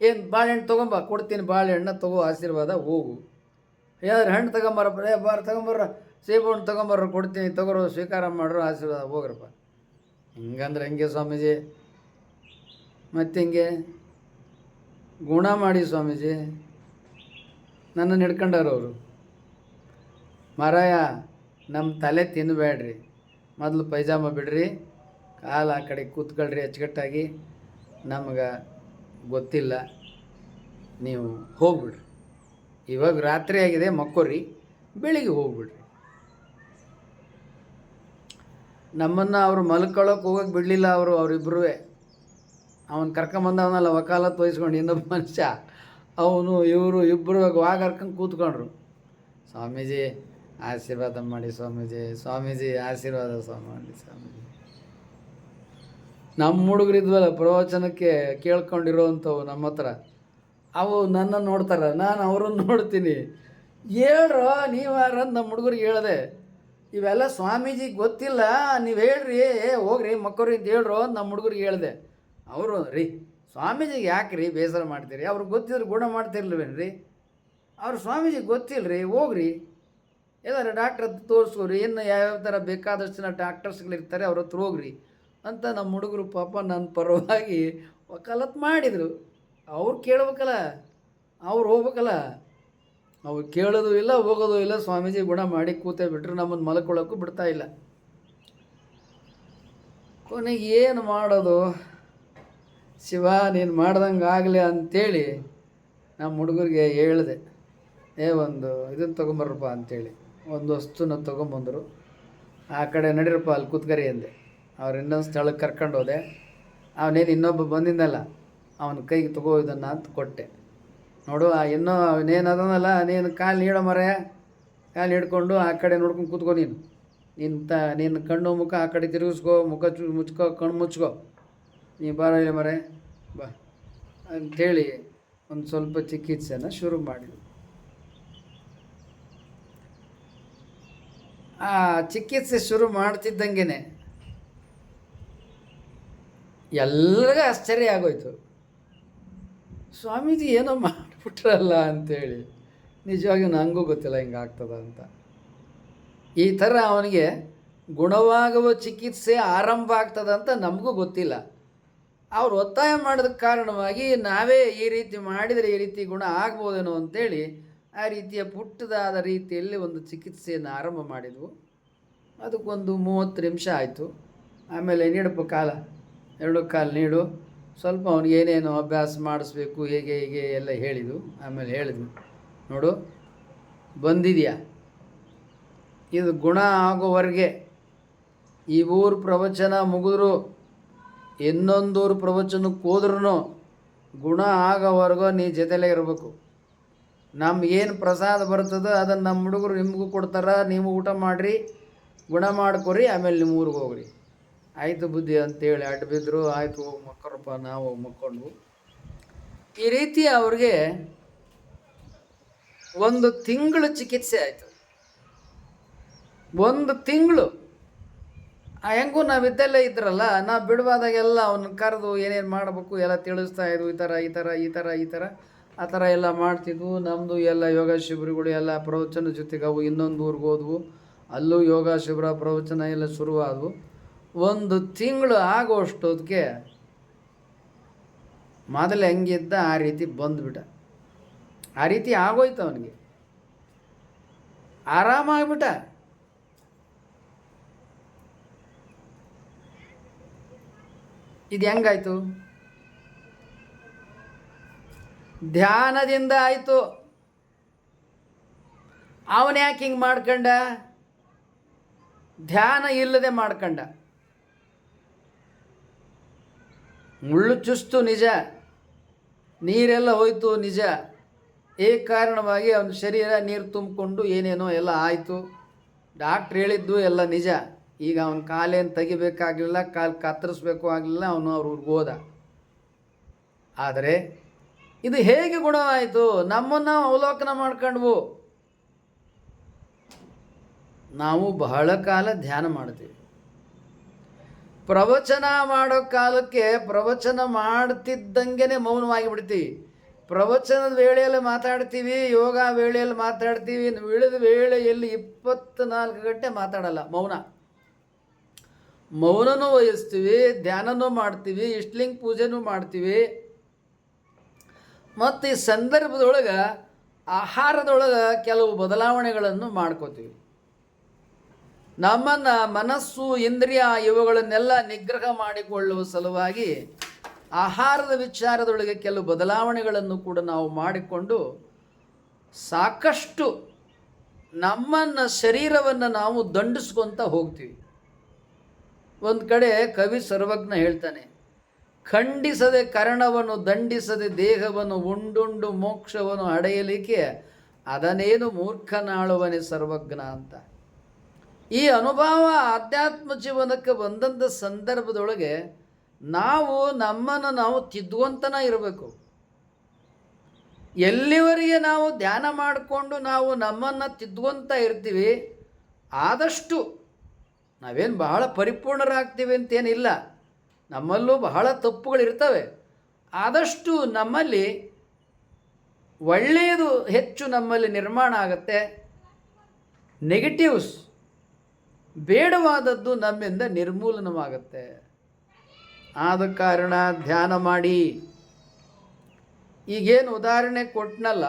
ಏನು ಬಾಳೆಹಣ್ಣು ತೊಗೊಂಬ, ಕೊಡ್ತೀನಿ ಬಾಳೆಹಣ್ಣ, ತಗೋ, ಆಶೀರ್ವಾದ, ಹೋಗು. ಯಾರು ಹಣ್ಣು ತಗೊಂಬರಪ್ಪ ಏ ಬಾರ, ತಗೊಂಬರ್ರ. ಸೇಬು ತಗೊಂಬರ್ರ, ಕೊಡ್ತೀನಿ ತೊಗೊರು ಸ್ವೀಕಾರ ಮಾಡ್ರು, ಆಶೀರ್ವಾದ, ಹೋಗ್ರಪ್ಪ. ಹಿಂಗಂದ್ರೆ ಹೆಂಗೆ ಸ್ವಾಮೀಜಿ? ಮತ್ತು ಹಿಂಗೆ? ಗುಣ ಮಾಡಿ ಸ್ವಾಮೀಜಿ. ನನ್ನನ್ನು ಹಿಡ್ಕೊಂಡಾರ ಅವರು ಮಾರಾಯ ನಮ್ಮ ತಲೆ ತಿನ್ನಬೇಡ್ರಿ ಮೊದಲು ಪೈಜಾಮ ಬಿಡ್ರಿ, ಕಾಲು ಆ ಕಡೆ ಕೂತ್ಕೊಳ್ರಿ ಅಚ್ಚುಕಟ್ಟಾಗಿ. ನಮ್ಗೆ ಗೊತ್ತಿಲ್ಲ, ನೀವು ಹೋಗ್ಬಿಡ್ರಿ. ಇವಾಗ ರಾತ್ರಿ ಆಗಿದೆ, ಮಕ್ಕೋರಿ, ಬೆಳಿಗ್ಗೆ ಹೋಗ್ಬಿಡ್ರಿ. ನಮ್ಮನ್ನು ಅವರು ಮಲ್ಕೊಳ್ಳೋಕೆ ಹೋಗಕ್ಕೆ ಬಿಡಲಿಲ್ಲ ಅವರು ಅವರಿಬ್ಬರೂ ಅವನು ಕರ್ಕೊಂಬಂದವನಲ್ಲ ವಕಾಲತ್ ವಹಿಸ್ಕೊಂಡು ಇನ್ನೊಬ್ಬ ಮನುಷ್ಯ. ಅವನು, ಇವರು ಇಬ್ಬರು ವಾಗ ಹರ್ಕೊಂಡು ಕೂತ್ಕೊಂಡ್ರು. ಸ್ವಾಮೀಜಿ, ಆಶೀರ್ವಾದ ಮಾಡಿ ಸ್ವಾಮೀಜಿ ಸ್ವಾಮೀಜಿ, ಆಶೀರ್ವಾದ ಮಾಡಿ ಸ್ವಾಮೀಜಿ. ನಮ್ಮ ಹುಡುಗರಿದ್ವಲ್ಲ ಪ್ರವಚನಕ್ಕೆ ಕೇಳ್ಕೊಂಡಿರೋವಂಥವು ನಮ್ಮ ಹತ್ರ. ಅವು ನನ್ನನ್ನು ನೋಡ್ತಾರೆ, ನಾನು ಅವ್ರನ್ನ ನೋಡ್ತೀನಿ. ಹೇಳ್ರೋ ನೀವಾರ ನಮ್ಮ ಹುಡುಗರಿಗೆ ಹೇಳಿದೆ. ಇವೆಲ್ಲ ಸ್ವಾಮೀಜಿ ಗೊತ್ತಿಲ್ಲ, ನೀವು ಹೇಳ್ರಿ ಹೋಗ್ರಿ ಮಕ್ಕಳು ಅಂತ ಹೇಳ್ರು ಅಂತ ನಮ್ಮ ಹುಡುಗರಿಗೆ ಹೇಳಿದೆ. ಅವರು, ರೀ, ಸ್ವಾಮೀಜಿಗೆ ಯಾಕೆ ರೀ ಬೇಸರ ಮಾಡ್ತೀರಿ? ಅವ್ರಿಗೆ ಗೊತ್ತಿದ್ರೆ ಗುಣ ಮಾಡ್ತಿರ್ಲಿವೇನ್ರಿ? ಅವ್ರು ಸ್ವಾಮೀಜಿಗೆ ಗೊತ್ತಿಲ್ಲ ರೀ ಹೋಗ್ರಿ. ಎಲ್ಲಾರ ಡಾಕ್ಟ್ರ್ ಹತ್ರ ತೋರಿಸ್ಕೋರಿ, ಇನ್ನು ಯಾವ್ಯಾವ ಥರ ಬೇಕಾದಷ್ಟು ಜನ ಡಾಕ್ಟರ್ಸ್ಗಳಿರ್ತಾರೆ, ಅವ್ರ ಹತ್ರ ಹೋಗ್ರಿ ಅಂತ ನಮ್ಮ ಹುಡುಗರು ಪಾಪ ನನ್ನ ಪರವಾಗಿ ವಕಾಲತ್ತು ಮಾಡಿದರು. ಅವ್ರು ಕೇಳ್ಬೇಕಲ್ಲ, ಅವ್ರು ಹೋಗ್ಬೇಕಲ್ಲ. ಅವ್ರು ಕೇಳೋದು ಇಲ್ಲ, ಹೋಗೋದು ಇಲ್ಲ, ಸ್ವಾಮೀಜಿ ಗುಣ ಮಾಡಿ ಕೂತೇ ಬಿಟ್ರು ನಮ್ಮನ್ನು ಮಲ್ಕೊಳ್ಳೋಕ್ಕೂ ಬಿಡ್ತಾ ಇಲ್ಲ. ಕೊನೆಗೆ ಏನು ಮಾಡೋದು? ಶಿವ, ನೀನು ಮಾಡ್ದಂಗೆ ಆಗಲಿ ಅಂಥೇಳಿ ನಮ್ಮ ಹುಡುಗರಿಗೆ ಹೇಳಿದೆ. ಏ, ಒಂದು ಇದನ್ನು ತೊಗೊಂಬರ್ರಪ್ಪ ಅಂಥೇಳಿ ಒಂದು ವಸ್ತುನ ತೊಗೊಂಬಂದರು. ಆ ಕಡೆ ನಡೀರಪ್ಪ, ಅಲ್ಲಿ ಕೂತ್ಕರಿ ಅಂದೆ. ಅವ್ರು ಇನ್ನೊಂದು ಸ್ಥಳಕ್ಕೆ ಕರ್ಕೊಂಡು ಹೋದೆ. ಅವನೇನು ಇನ್ನೊಬ್ಬ ಬಂದಿದ್ದಲ್ಲ, ಅವನ ಕೈಗೆ ತಗೋ ಇದನ್ನು ಅಂತ ಕೊಟ್ಟೆ. ನೋಡು ಇನ್ನೂ ನೀನು ಅದನ್ನಲ್ಲ, ನೀನು ಕಾಲು ನೀಡೋ ಮರೆ ಕಾಲು ಹಿಡ್ಕೊಂಡು ಆ ಕಡೆ ನೋಡ್ಕೊಂಡು ಕೂತ್ಕೊ ನೀನು. ನಿನ್ನ ತ ನಿನ್ನ ಕಣ್ಣು ಮುಖ ಆ ಕಡೆ ತಿರುಗಿಸ್ಕೋ, ಮುಖ ಚು, ಮುಚ್ಕೋ, ಕಣ್ಣು ಮುಚ್ಕೋ. ನೀ ಬಾರ ಇಲ್ಲ ಮರೆ ಬಾ. ಅಂಥೇಳಿ ಒಂದು ಸ್ವಲ್ಪ ಚಿಕಿತ್ಸೆನ ಶುರು ಮಾಡಿದ್ರು ಆ ಚಿಕಿತ್ಸೆ ಶುರು ಮಾಡ್ತಿದ್ದಂಗೆ ಎಲ್ಲರಿಗೂ ಆಶ್ಚರ್ಯ ಆಗೋಯ್ತು. ಸ್ವಾಮೀಜಿ ಏನೋ ಮಾಡಿಬಿಟ್ರಲ್ಲ ಅಂತೇಳಿ. ನಿಜವಾಗಿಯೂ ನನಗೂ ಗೊತ್ತಿಲ್ಲ ಹಿಂಗೆ ಆಗ್ತದ ಅಂತ. ಈ ಥರ ಅವನಿಗೆ ಗುಣವಾಗುವ ಚಿಕಿತ್ಸೆ ಆರಂಭ ಆಗ್ತದಂತ ನಮಗೂ ಗೊತ್ತಿಲ್ಲ. ಅವ್ರು ಒತ್ತಾಯ ಮಾಡಿದ ಕಾರಣವಾಗಿ ನಾವೇ ಈ ರೀತಿ ಮಾಡಿದರೆ ಈ ರೀತಿ ಗುಣ ಆಗ್ಬೋದೇನೋ ಅಂತೇಳಿ ಆ ರೀತಿಯ ಪುಟ್ಟದಾದ ರೀತಿಯಲ್ಲಿ ಒಂದು ಚಿಕಿತ್ಸೆಯನ್ನು ಆರಂಭ ಮಾಡಿದ್ವು. ಅದಕ್ಕೊಂದು ಮೂವತ್ತು ನಿಮಿಷ ಆಯಿತು. ಆಮೇಲೆ ನೀಡಪ್ಪ ಕಾಲ. ಎರಡು ಕಾಲು ನೀಡು. ಸ್ವಲ್ಪ ಅವ್ನಿಗೆ ಏನೇನು ಅಭ್ಯಾಸ ಮಾಡಿಸ್ಬೇಕು, ಹೇಗೆ ಹೇಗೆ ಎಲ್ಲ ಹೇಳಿದ್ವು. ಆಮೇಲೆ ಹೇಳಿದ್ವಿ. ನೋಡು, ಬಂದಿದೆಯಾ? ಇದು ಗುಣ ಆಗೋವರೆಗೆ ಈ ಊರು ಪ್ರವಚನ ಮುಗಿದ್ರು, ಇನ್ನೊಂದೂರು ಪ್ರವಚನಕ್ಕೆ ಹೋದ್ರೂ ಗುಣ ಆಗೋವರೆಗೂ ನೀ ಜೊತೆಲೇ ಇರಬೇಕು. ನಮ್ಗೇನು ಪ್ರಸಾದ ಬರ್ತದೋ ಅದನ್ನು ನಮ್ಮ ಹುಡುಗರು ನಿಮಗೂ ಕೊಡ್ತಾರೆ, ನೀವು ಊಟ ಮಾಡಿರಿ, ಗುಣ ಮಾಡ್ಕೊರಿ, ಆಮೇಲೆ ನಿಮ್ಮ ಊರಿಗೆ ಹೋಗ್ರಿ. ಆಯಿತು ಬುದ್ಧಿ ಅಂತೇಳಿ ಅಡ್ಡ ಬಿದ್ದರು ಆಯಿತು ಹೋಗಿ ಮಕ್ಕರಪ್ಪ ನಾವು ಮಕ್ಕೊಂಡ್ವು. ಈ ರೀತಿ ಅವ್ರಿಗೆ ಒಂದು ತಿಂಗಳು ಚಿಕಿತ್ಸೆ ಆಯಿತು. ಒಂದು ತಿಂಗಳು. ಹೆಂಗೂ ನಾವು ಇದ್ದಲ್ಲೇ ಇದ್ರಲ್ಲ, ನಾವು ಬಿಡುವಾದಾಗೆಲ್ಲ ಅವನ್ನ ಕರೆದು ಏನೇನು ಮಾಡಬೇಕು ಎಲ್ಲ ತಿಳಿಸ್ತಾ ಇದ್ವು, ಈ ಥರ ಈ ಥರ ಈ ಥರ ಈ ಥರ. ಆ ಥರ ಎಲ್ಲ ಮಾಡ್ತಿದ್ವು. ನಮ್ಮದು ಎಲ್ಲ ಯೋಗ ಶಿಬಿರಗಳು ಎಲ್ಲ ಪ್ರವಚನ ಜೊತೆಗೆ ಅವು ಇನ್ನೊಂದು ಊರಿಗೆ ಹೋದ್ವು. ಅಲ್ಲೂ ಯೋಗ ಶಿಬಿರ ಪ್ರವಚನ ಎಲ್ಲ ಶುರುವಾದವು. ಒಂದು ತಿಂಗಳು ಆಗೋಷ್ಟೊತ್ತಿಗೆ ಮೊದಲು ಹೆಂಗಿದ್ದ ಆ ರೀತಿ ಬಂದುಬಿಟ್ಟ. ಆ ರೀತಿ ಆಗೋಯ್ತು ಅವನಿಗೆ. ಆರಾಮಾಗ್ಬಿಟ್ಟ. ಇದು ಹೆಂಗಾಯ್ತು? ಧ್ಯಾನದಿಂದ ಆಯಿತು. ಅವನ ಯಾಕೆ ಹಿಂಗೆ ಮಾಡ್ಕಂಡ? ಧ್ಯಾನ ಇಲ್ಲದೆ ಮಾಡ್ಕಂಡ. ಮುಳ್ಳು ಚುಸ್ತು ನಿಜ, ನೀರೆಲ್ಲ ಹೋಯಿತು ನಿಜ, ಏ ಕಾರಣವಾಗಿ ಅವನ ಶರೀರ ನೀರು ತುಂಬಿಕೊಂಡು ಏನೇನೋ ಎಲ್ಲ ಆಯಿತು. ಡಾಕ್ಟ್ರ್ ಹೇಳಿದ್ದು ಎಲ್ಲ ನಿಜ. ಈಗ ಅವನ ಕಾಲೇನು ತೆಗಿಬೇಕಾಗಲಿಲ್ಲ, ಕಾಲು ಕತ್ತರಿಸ್ಬೇಕು ಆಗಲಿಲ್ಲ, ಅವನು ಅವ್ರ ಊರಿಗೆ ಹೋದ. ಆದರೆ ಇದು ಹೇಗೆ ಗುಣವಾಯಿತು? ನಮ್ಮನ್ನು ಅವಲೋಕನ ಮಾಡ್ಕೊಂಡ್ವು. ನಾವು ಬಹಳ ಕಾಲ ಧ್ಯಾನ ಮಾಡ್ತೀವಿ. ಪ್ರವಚನ ಮಾಡೋ ಕಾಲಕ್ಕೆ ಪ್ರವಚನ ಮಾಡ್ತಿದ್ದಂಗೆ ಮೌನವಾಗಿ ಬಿಡ್ತೀವಿ ಪ್ರವಚನದ ವೇಳೆಯಲ್ಲಿ ಮಾತಾಡ್ತೀವಿ, ಯೋಗ ವೇಳೆಯಲ್ಲಿ ಮಾತಾಡ್ತೀವಿ ಇಳಿದ ವೇಳೆಯಲ್ಲಿ ಇಪ್ಪತ್ನಾಲ್ಕು ಗಂಟೆ ಮಾತಾಡಲ್ಲ, ಮೌನ. ಮೌನನೂ ವಹಿಸ್ತೀವಿ, ಧ್ಯಾನನೂ ಮಾಡ್ತೀವಿ, ಇಷ್ಟಲಿಂಗ್ ಪೂಜೆನೂ ಮಾಡ್ತೀವಿ. ಮತ್ತು ಈ ಸಂದರ್ಭದೊಳಗೆ, ಆಹಾರದೊಳಗೆ ಕೆಲವು ಬದಲಾವಣೆಗಳನ್ನು ಮಾಡ್ಕೋತೀವಿ. ನಮ್ಮನ್ನು ಮನಸ್ಸು ಇಂದ್ರಿಯ ಇವುಗಳನ್ನೆಲ್ಲ ನಿಗ್ರಹ ಮಾಡಿಕೊಳ್ಳುವ ಸಲುವಾಗಿ ಆಹಾರದ ವಿಚಾರದೊಳಗೆ ಕೆಲವು ಬದಲಾವಣೆಗಳನ್ನು ಕೂಡ ನಾವು ಮಾಡಿಕೊಂಡು ಸಾಕಷ್ಟು ನಮ್ಮನ್ನು ಶರೀರವನ್ನು ನಾವು ದಂಡಿಸ್ಕೊತ ಹೋಗ್ತೀವಿ. ಒಂದು ಕಡೆ ಕವಿ ಸರ್ವಜ್ಞ ಹೇಳ್ತಾನೆ, ಖಂಡಿಸದೆ ಕರಣವನ್ನು ದಂಡಿಸದೆ ದೇಹವನ್ನು ಉಂಡುಂಡು ಮೋಕ್ಷವನ್ನು ಅಡೆಯಲಿಕ್ಕೆ ಅದನ್ನೇನು ಮೂರ್ಖನಾಳುವನೇ ಸರ್ವಜ್ಞ ಅಂತ. ಈ ಅನುಭವ ಆಧ್ಯಾತ್ಮ ಜೀವನಕ್ಕೆ ಬಂದಂಥ ಸಂದರ್ಭದೊಳಗೆ ನಾವು ನಮ್ಮನ್ನು ನಾವು ತಿದ್ದುವಂತನ ಇರಬೇಕು. ಎಲ್ಲಿವರೆಗೆ ನಾವು ಧ್ಯಾನ ಮಾಡಿಕೊಂಡು ನಾವು ನಮ್ಮನ್ನು ತಿದ್ದುವಂತ ಇರ್ತೀವಿ, ಆದಷ್ಟು ನಾವೇನು ಬಹಳ ಪರಿಪೂರ್ಣರಾಗ್ತೀವಿ ಅಂತೇನಿಲ್ಲ. ನಮ್ಮಲ್ಲೂ ಬಹಳ ತಪ್ಪುಗಳಿರ್ತವೆ ಆದಷ್ಟು ನಮ್ಮಲ್ಲಿ ಒಳ್ಳೆಯದು ಹೆಚ್ಚು ನಮ್ಮಲ್ಲಿ ನಿರ್ಮಾಣ ಆಗುತ್ತೆ. ನೆಗೆಟಿವ್ಸ್ ಬೇಡವಾದದ್ದು ನಮ್ಮಿಂದ ನಿರ್ಮೂಲನವಾಗುತ್ತೆ. ಆದ ಕಾರಣ ಧ್ಯಾನ ಮಾಡಿ. ಈಗೇನು ಉದಾಹರಣೆ ಕೊಟ್ಟನಲ್ಲ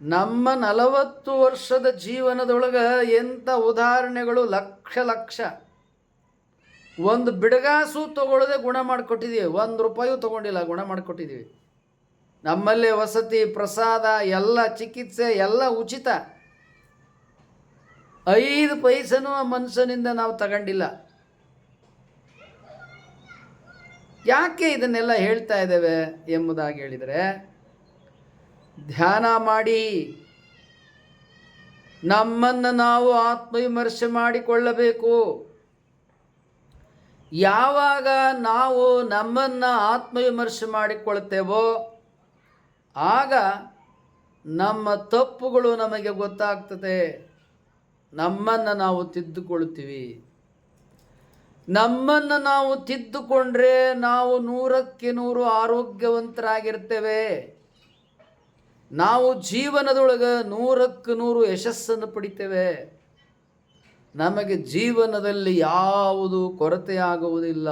ನಮ್ಮ ನಲವತ್ತು ವರ್ಷದ ಜೀವನದೊಳಗೆ ಎಂಥ ಉದಾಹರಣೆಗಳು ಲಕ್ಷ ಲಕ್ಷ. ಒಂದು ಬಿಡಗಾಸು ತಗೊಳ್ಳದೆ ಗುಣ ಮಾಡಿಕೊಟ್ಟಿದ್ದೀವಿ ಒಂದು ರೂಪಾಯೂ ತೊಗೊಂಡಿಲ್ಲ, ಗುಣ ಮಾಡಿಕೊಟ್ಟಿದ್ದೀವಿ ನಮ್ಮಲ್ಲಿ ವಸತಿ, ಪ್ರಸಾದ, ಎಲ್ಲ ಚಿಕಿತ್ಸೆ, ಎಲ್ಲ ಉಚಿತ. ಐದು ಪೈಸನೂ ಆ ಮನುಷ್ಯನಿಂದ ನಾವು ತಗೊಂಡಿಲ್ಲ. ಯಾಕೆ ಇದನ್ನೆಲ್ಲ ಹೇಳ್ತಾ ಇದ್ದೇವೆ ಎಂಬುದಾಗಿ ಹೇಳಿದರೆ, ಧ್ಯಾನ ಮಾಡಿ. ನಮ್ಮನ್ನು ನಾವು ಆತ್ಮವಿಮರ್ಶೆ ಮಾಡಿಕೊಳ್ಳಬೇಕು. ಯಾವಾಗ ನಾವು ನಮ್ಮನ್ನು ಆತ್ಮವಿಮರ್ಶೆ ಮಾಡಿಕೊಳ್ತೇವೋ ಆಗ ನಮ್ಮ ತಪ್ಪುಗಳು ನಮಗೆ ಗೊತ್ತಾಗ್ತದೆ. ನಮ್ಮನ್ನು ನಾವು ತಿದ್ದುಕೊಳ್ತೀವಿ. ನಮ್ಮನ್ನು ನಾವು ತಿದ್ದುಕೊಂಡ್ರೆ ನಾವು ನೂರಕ್ಕೆ ನೂರು ಆರೋಗ್ಯವಂತರಾಗಿರ್ತೇವೆ. ನಾವು ಜೀವನದೊಳಗೆ ನೂರಕ್ಕೆ ನೂರು ಯಶಸ್ಸನ್ನು ಪಡಿತೇವೆ. ನಮಗೆ ಜೀವನದಲ್ಲಿ ಯಾವುದು ಕೊರತೆಯಾಗುವುದಿಲ್ಲ.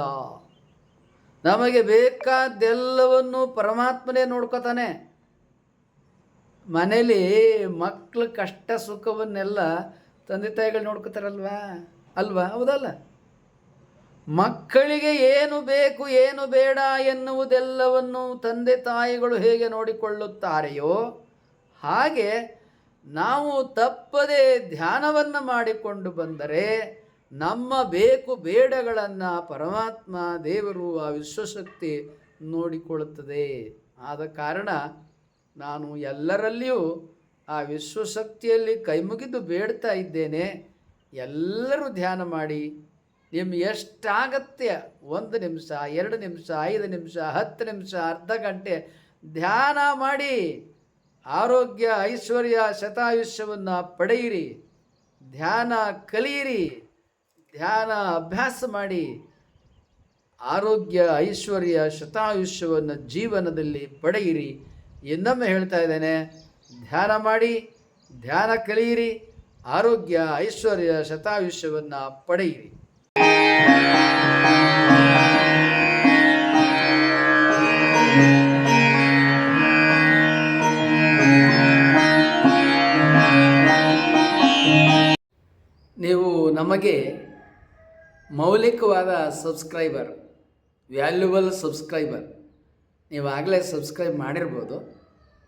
ನಮಗೆ ಬೇಕಾದ್ದೆಲ್ಲವನ್ನು ಪರಮಾತ್ಮನೇ ನೋಡ್ಕೋತಾನೆ. ಮನೇಲಿ ಮಕ್ಕಳ ಕಷ್ಟ ಸುಖವನ್ನೆಲ್ಲ ತಂದೆ ತಾಯಿಗಳು ನೋಡ್ಕೋತಾರಲ್ವಾ? ಅಲ್ವಾ? ಹೌದಲ್ಲ? ಮಕ್ಕಳಿಗೆ ಏನು ಬೇಕು, ಏನು ಬೇಡ ಎನ್ನುವುದೆಲ್ಲವನ್ನು ತಂದೆ ತಾಯಿಗಳು ಹೇಗೆ ನೋಡಿಕೊಳ್ಳುತ್ತಾರೆಯೋ ಹಾಗೆ ನಾವು ತಪ್ಪದೆ ಧ್ಯಾನವನ್ನು ಮಾಡಿಕೊಂಡು ಬಂದರೆ ನಮ್ಮ ಬೇಕು ಬೇಡಗಳನ್ನು ಪರಮಾತ್ಮ ದೇವರು ಆ ವಿಶ್ವಶಕ್ತಿ ನೋಡಿಕೊಳ್ಳುತ್ತದೆ. ಆದ ಕಾರಣ ನಾನು ಎಲ್ಲರಲ್ಲಿಯೂ ಆ ವಿಶ್ವಶಕ್ತಿಯಲ್ಲಿ ಕೈಮುಗಿದು ಬೇಡ್ತಾ ಇದ್ದೇನೆ. ಎಲ್ಲರೂ ಧ್ಯಾನ ಮಾಡಿ. ನಿಮ್ಗೆ ಎಷ್ಟಾಗತ್ತೆ? ಒಂದು ನಿಮಿಷ, ಎರಡು ನಿಮಿಷ, ಐದು ನಿಮಿಷ, ಹತ್ತು ನಿಮಿಷ, ಅರ್ಧ ಗಂಟೆ ಧ್ಯಾನ ಮಾಡಿ. ಆರೋಗ್ಯ, ಐಶ್ವರ್ಯ, ಶತಾಯುಷ್ಯವನ್ನು ಪಡೆಯಿರಿ. ಧ್ಯಾನ ಕಲಿಯಿರಿ. ಧ್ಯಾನ ಅಭ್ಯಾಸ ಮಾಡಿ. ಆರೋಗ್ಯ, ಐಶ್ವರ್ಯ, ಶತಾಯುಷ್ಯವನ್ನು ಜೀವನದಲ್ಲಿ ಪಡೆಯಿರಿ. ಇನ್ನೊಮ್ಮೆ ಹೇಳ್ತಾ ಇದ್ದೇನೆ ಧ್ಯಾನ ಮಾಡಿ, ಧ್ಯಾನ ಕಲಿಯಿರಿ, ಆರೋಗ್ಯ, ಐಶ್ವರ್ಯ, ಶತಾಯುಷ್ಯವನ್ನು ಪಡೆಯಿರಿ. ನೀವು ನಮಗೆ ಮೌಲಿಕವಾದ ಸಬ್ಸ್ಕ್ರೈಬರ್, ವ್ಯಾಲ್ಯೂಬಲ್ ಸಬ್ಸ್ಕ್ರೈಬರ್ ಆಗಲೇ ಸಬ್ಸ್ಕ್ರೈಬ್ ಮಾಡಿರ್ಬೋದು.